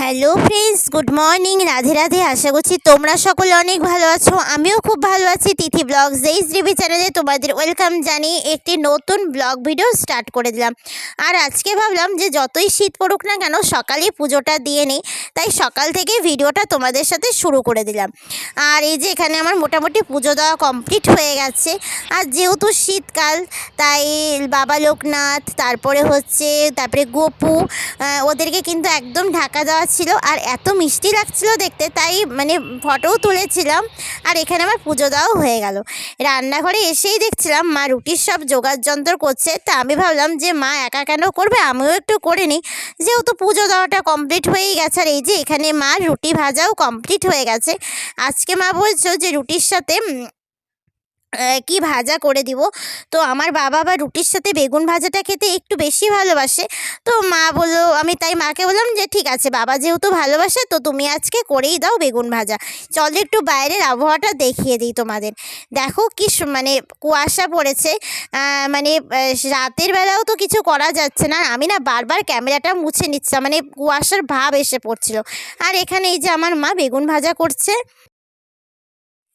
Hello friends good morning Radhe Radhe. আশা করছি তোমরা সকলে অনেক ভালো আছো। আমিও খুব ভালো আছি। তিথি ব্লগ জেইস ডিবি চ্যানেলে তোমাদের ওয়েলকাম জানিয়ে একটি নতুন ব্লগ ভিডিও স্টার্ট করে দিলাম। আর আজকে ভাবলাম যে যতই শীত পড়ুক না কেন সকালে পুজোটা দিয়ে নিই। তাই সকাল থেকে ভিডিওটা তোমাদের সাথে শুরু করে দিলাম। আর এই যে এখানে আমার মোটামুটি পুজো দেওয়া কমপ্লিট হয়ে গেছে। আর যেহেতু শীতকাল, তাই বাবা লোকনাথ, তারপরে হচ্ছে, তারপরে গোপু ওদেরকে কিন্তু একদম ঢাকা দেওয়া ছিল। আর এত মিষ্টি লাগছিল দেখতে, তাই মানে ফটোও তুলেছিলাম। আর এখানে আমার পুজো দেওয়াও হয়ে গেল। রান্নাঘরে এসেই দেখছিলাম, মা রুটির সব জোগাড় যন্ত্র করছে। তা আমি ভাবলাম যে মা একা কেন করবে? আমিও একটু করে নিই। যেহেতু পুজো দেওয়াটা কমপ্লিট হয়েই গেছে, আর এই যে এখানে মা রুটি ভাজাও কমপ্লিট হয়ে গেছে। আজকে মা বলছো যে রুটির সাথে কি ভাজা করে দিব? তো আমার বাবা বা রুটির সাথে বেগুন ভাজাটা খেতে একটু বেশি ভালোবাসে। তো মা বলল, আমি তাই মাকে বললাম যে, ঠিক আছে, বাবা যেহেতু ভালোবাসে, তো তুমি আজকে করেই দাও বেগুন ভাজা। চলো একটু বাইরের আবহাওয়াটা দেখিয়ে দিই তোমাদের। দেখো কি মানে কুয়াশা পড়েছে। মানে রাতের বেলাও তো কিছু করা যাচ্ছে না। আমি না বারবার ক্যামেরাটা মুছে নিচ্ছিলাম মানে কুয়াশার ভাব এসে পড়ছিল। আর এখানে এই যে আমার মা বেগুন ভাজা করছে।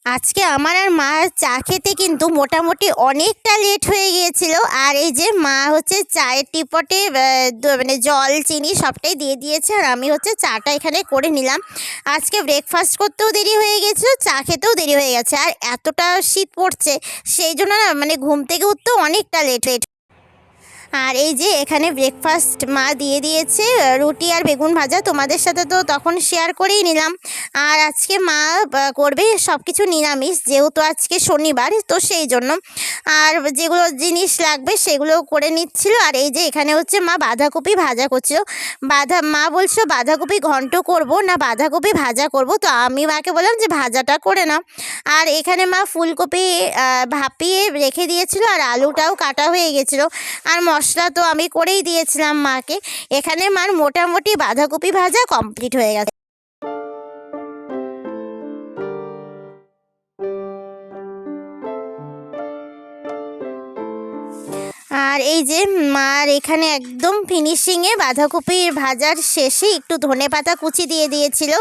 আজকে আমার আর মা চা খেতে কিন্তু মোটামুটি অনেকটা লেট হয়ে গিয়েছিল। আর এই যে মা হচ্ছে চায়ের টিপটে মানে জল, চিনি সবটাই দিয়ে দিয়েছে আর আমি হচ্ছে চাটা এখানে করে নিলাম। আজকে ব্রেকফাস্ট করতেও দেরি হয়ে গেছিল চা খেতেও দেরি হয়ে গেছে। আর এতটা শীত পড়ছে, সেই জন্য না মানে ঘুম থেকে উঠতেও অনেকটা লেট লেট আর এই যে এখানে ব্রেকফাস্ট মা দিয়ে দিয়েছে, রুটি আর বেগুন ভাজা তোমাদের সাথে তো তখন শেয়ার করেই নিলাম। আর আজকে মা করবে সব কিছু নিরামিষ, যেহেতু আজকে শনিবার, তো সেই জন্য। আর যেগুলো জিনিস লাগবে সেগুলো করে নিচ্ছিল। আর এই যে এখানে হচ্ছে মা বাঁধাকপি ভাজা করছিল। বাঁধা, মা বলছো বাঁধাকপি ঘন্ট করব না বাঁধাকপি ভাজা করব, তো আমি মাকে বললাম যে ভাজাটা করে নাও। আর এখানে মা ফুলকপি ভাপিয়ে রেখে দিয়েছিল আর আলুটাও কাটা হয়ে গেছিল। আর মশলা তো আমি করেই দিয়েছিলাম মাকে। এখানে মার মোটামুটি বাঁধাকপি ভাজা কমপ্লিট হয়ে গেছে। আর এই যে মার এখানে একদম ফিনিশিংয়ে বাঁধাকপির ভাজার শেষে একটু ধনে পাতা কুচি দিয়ে দিয়েছিল।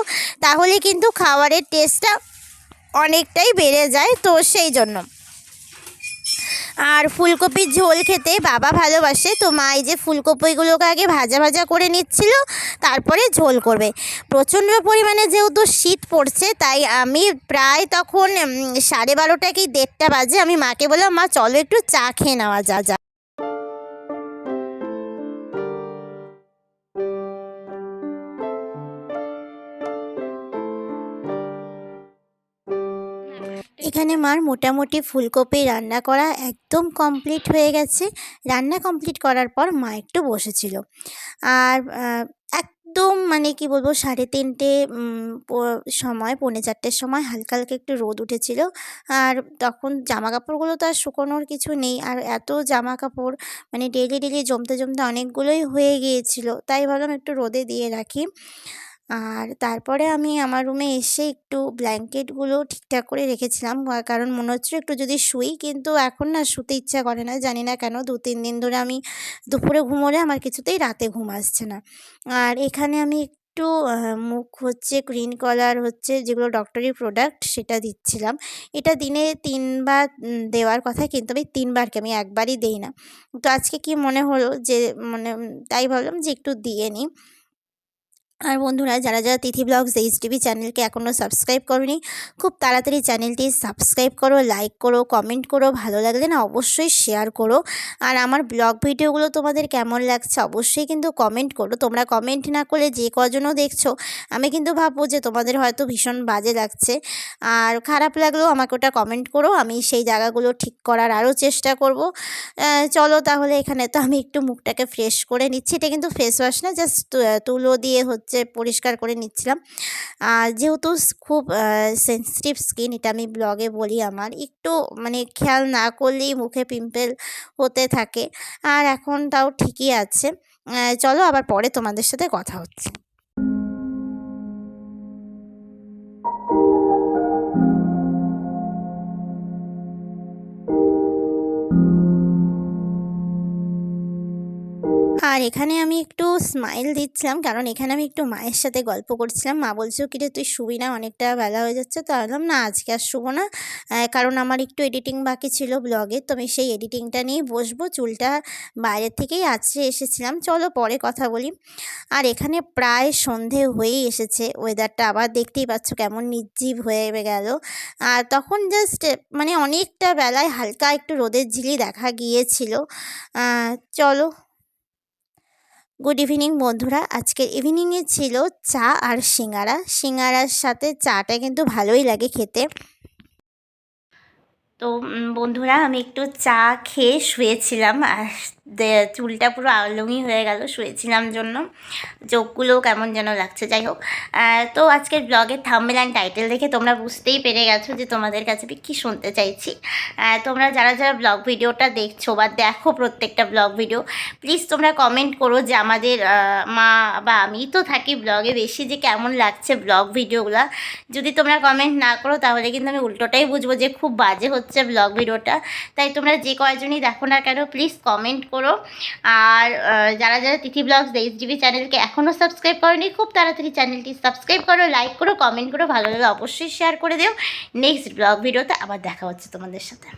তাহলে কিন্তু খাবারের টেস্টটা অনেকটাই বেড়ে যায় তো সেই জন্য। আর ফুলকপির ঝোল খেতে বাবা ভালোবাসে, তো মা এই যে ফুলকপিগুলোকে আগে ভাজা ভাজা করে নিচ্ছিল, তারপরে ঝোল করবে। প্রচণ্ড পরিমাণে যেহেতু শীত পড়ছে, তাই আমি প্রায় তখন সাড়ে বারোটা কি দেড়টা বাজে আমি মাকে বললাম, মা, চলো একটু চা খেয়ে নেওয়া যা যা এখানে মার মোটামুটি ফুলকপি রান্না করা একদম কমপ্লিট হয়ে গেছে। রান্না কমপ্লিট করার পর মা একটু বসেছিল। আর একদম মানে কি বলব, সাড়ে তিনটে সময়, পৌনে চারটের সময় হালকা হালকা একটু রোদ উঠেছিল। আর তখন জামা কাপড়গুলো তো আর শুকোনোর কিছু নেই। আর এত জামা কাপড় মানে ডেলি ডেলি জমতে জমতে অনেকগুলোই হয়ে গিয়েছিল। তাই ভাবলাম একটু রোদে দিয়ে রাখি। আর তারপরে আমি আমার রুমে এসে একটু ব্ল্যাঙ্কেটগুলো ঠিকঠাক করে রেখেছিলাম। কারণ মনে হচ্ছিল একটু যদি শুই, কিন্তু এখন না শুতে ইচ্ছা করে না, জানি না কেন দু, তিন দিন ধরে আমি দুপুরে ঘুমোলে আমার কিছুতেই রাতে ঘুম আসছে না। আর এখানে আমি একটু মুখ হচ্ছে গ্রিন কলার হচ্ছে যেগুলো ডক্টরি প্রোডাক্ট সেটা দিচ্ছিলাম। এটা দিনে তিনবার দেওয়ার কথা, কিন্তু আমি তিনবারকে আমি একবারই দেই না। তো আজকে কি মনে হলো যে মানে তাই ভাবলাম যে একটু দিয়ে নিই। আর বন্ধুরা, যারা যারা তিথি ব্লগস এইচ টিভি চ্যানেলকে এখনও সাবস্ক্রাইব করনি, খুব তাড়াতাড়ি চ্যানেলটি সাবস্ক্রাইব করো লাইক করো কমেন্ট করো, ভালো লাগলে না অবশ্যই শেয়ার করো। আর আমার ব্লগ ভিডিওগুলো তোমাদের কেমন লাগছে অবশ্যই কিন্তু কমেন্ট করো। তোমরা কমেন্ট না করলে যে কজনও দেখছ, আমি কিন্তু ভাববো যে তোমাদের হয়তো ভীষণ বাজে লাগছে। আর খারাপ লাগলেও আমাকে ওটা কমেন্ট করো, আমি সেই জায়গাগুলো ঠিক করার আরও চেষ্টা করব। চলো তাহলে এখানে তো আমি একটু মুখটাকে ফ্রেশ করে নিচ্ছি। এটা কিন্তু ফেস ওয়াশ না জাস্ট তুলো দিয়ে হচ্ছে পরিষ্কার করে নিচ্ছিলাম। যেহেতু খুব সেন্সিটিভ স্কিন এটা আমি ব্লগে বলি আমার, একটু মানে খেয়াল না করলেই মুখে পিম্পল হতে থাকে। আর এখন তাও ঠিকই আছে। চলো আবার পরে তোমাদের সাথে কথা হচ্ছে। আর এখানে আমি একটু স্মাইল দিচ্ছিলাম, কারণ এখানে আমি একটু মায়ের সাথে গল্প করছিলাম। মা বলছিল কিরে, তুই শুবি না? অনেকটা বেলা হয়ে যাচ্ছে। তো বললাম, না, আজকে আর শুবো না। কারণ আমার একটু এডিটিং বাকি ছিল ব্লগে তো আমি সেই এডিটিংটা নিয়েই বসবো। চুলটা বাইরের থেকেই আছড়ে এসেছিলাম। চলো পরে কথা বলি। আর এখানে প্রায় সন্ধে হয়েই এসেছে। ওয়েদারটা আবার দেখতেই পাচ্ছ কেমন নির্জীব হয়ে গেল। আর তখন জাস্ট মানে অনেকটা বেলায় হালকা একটু রোদের ঝিলি দেখা গিয়েছিল। চলো গুড ইভিনিং বন্ধুরা। আজকের ইভিনিংয়ে ছিল চা আর সিঙ্গারা। সিঙ্গারার সাথে চাটা কিন্তু ভালোই লাগে খেতে। তো বন্ধুরা, আমি একটু চা খেয়ে শুয়েছিলাম আর চুলটা পুরো আলুমি হয়ে গেল শুয়েছিলাম জন্য। চোখগুলোও কেমন যেন লাগছে, যাই হোক। তো আজকের ব্লগের থাম্বেল অ্যান্ড টাইটেল দেখে তোমরা বুঝতেই পেরে গেছো যে তোমাদের কাছে আমি কী শুনতে চাইছি। তোমরা যারা যারা ব্লগ ভিডিওটা দেখছ বা দেখো প্রত্যেকটা ব্লগ ভিডিও প্লিজ তোমরা কমেন্ট করো যে আমাদের মা বা আমি তো থাকি ব্লগে বেশি যে কেমন লাগছে ব্লগ ভিডিওগুলো যদি তোমরা কমেন্ট না করো তাহলে কিন্তু আমি উল্টোটাই বুঝব যে খুব বাজে হচ্ছে ব্লগ ভিডিওটা তাই তোমরা যে কয়জনই দেখো না কেন প্লিজ কমেন্ট করো। আর যারা যারা তিথি ব্লগস এইচ ডিবি চ্যানেলকে এখনও সাবস্ক্রাইব করেনি, খুব তাড়াতাড়ি চ্যানেলটি সাবস্ক্রাইব করো লাইক করো কমেন্ট করো, ভালো লাগলে অবশ্যই শেয়ার করে দিও। নেক্সট ব্লগ ভিডিওতে আবার দেখা হচ্ছে তোমাদের সাথে।